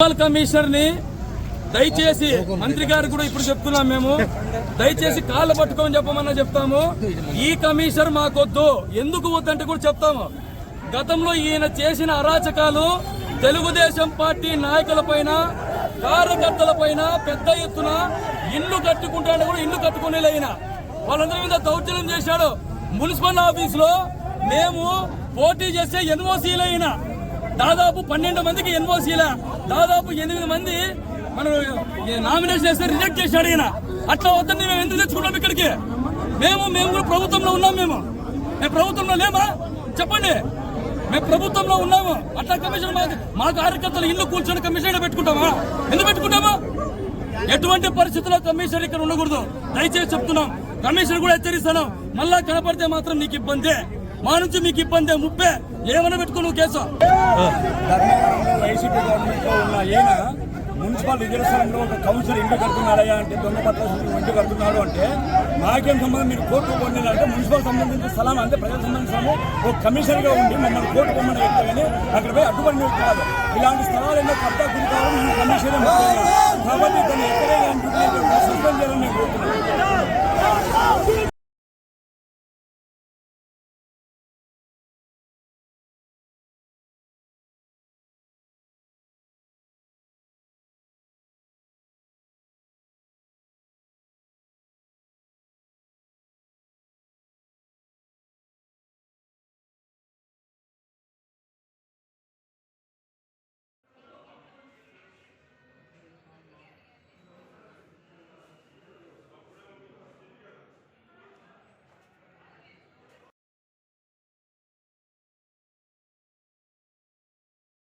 Municipal కమిషనర్ని దయచేసి మంత్రి గారు కూడా ఇప్పుడు చెప్తున్నాం మేము. దయచేసి కాళ్ళు పట్టుకొని చెప్పమన్నా చెప్తాము. ఈ కమిషనర్ మాకొద్దు. ఎందుకు వద్దంటే కూడా చెప్తాము. గతంలో ఈయన చేసిన అరాచకాలు తెలుగుదేశం పార్టీ నాయకుల పైన కార్యకర్తల పైన పెద్ద ఎత్తున ఇల్లు కట్టుకుంటాడు కూడా ఇల్లు కట్టుకునేలైన వాళ్ళందరి మీద దౌర్జన్యం చేశాడు. మున్సిపల్ ఆఫీస్లో మేము పోటీ చేసే ఎన్ఓసీలైనా దాదాపు పన్నెండు మందికి ఎన్ఓసీల దాదాపు ఎనిమిది మంది మనం నామినేషన్ వేస్తే రిజెక్ట్ చేశాడు ఈయన. అట్లా వద్దని మేము ఎందుకు తెచ్చుకుంటాం ఇక్కడికి? మేము మేము కూడా ప్రభుత్వంలో ఉన్నాం మేము. మేము ప్రభుత్వంలో లేమా? చెప్పండి. మేము ప్రభుత్వంలో ఉన్నాము. అట్లా కమిషన్ మా మా కార్యకర్తలు ఇల్లు కూర్చొని కమిషన్ పెట్టుకుంటామా? ఎందుకు పెట్టుకుంటామా? ఎటువంటి పరిస్థితుల్లో కమిషన్ ఇక్కడ ఉండకూడదు. దయచేసి చెప్తున్నాం. కమిషన్ కూడా హెచ్చరిస్తాను మళ్ళా కనపడితే మాత్రం నీకు ఇబ్బందే. మా నుంచి మీకు ఇబ్బంది ముప్పే. ఏమైనా పెట్టుకో నువ్వు కేసు. ధర్మవరంలో వైసీపీ గవర్నమెంట్లో ఉన్న ఈయన మున్సిపల్ రిజర్వేషన్లో ఒక కౌన్సిల్ ఇంటి కడుతున్నాడయ్యా అంటే దొంగ పట్ల ఇంటి కడుతున్నాడు అంటే నాకేం సంబంధం? మీరు కోర్టు పొందినారంటే అంటే మున్సిపల్ సంబంధించిన స్థలం అంటే ప్రజలకు సంబంధించిన ఒక కమిషనర్గా ఉండి మమ్మల్ని కోర్టు పొమ్మని వ్యక్తి కానీ అక్కడ పోయి అడ్డుపడి మీరు కాదు ఇలాంటి స్థలాలు ఎన్నో కబ్జా గురి కావాలి ఈ కమిషనర్ కాబట్టి దాన్ని ఎక్కడే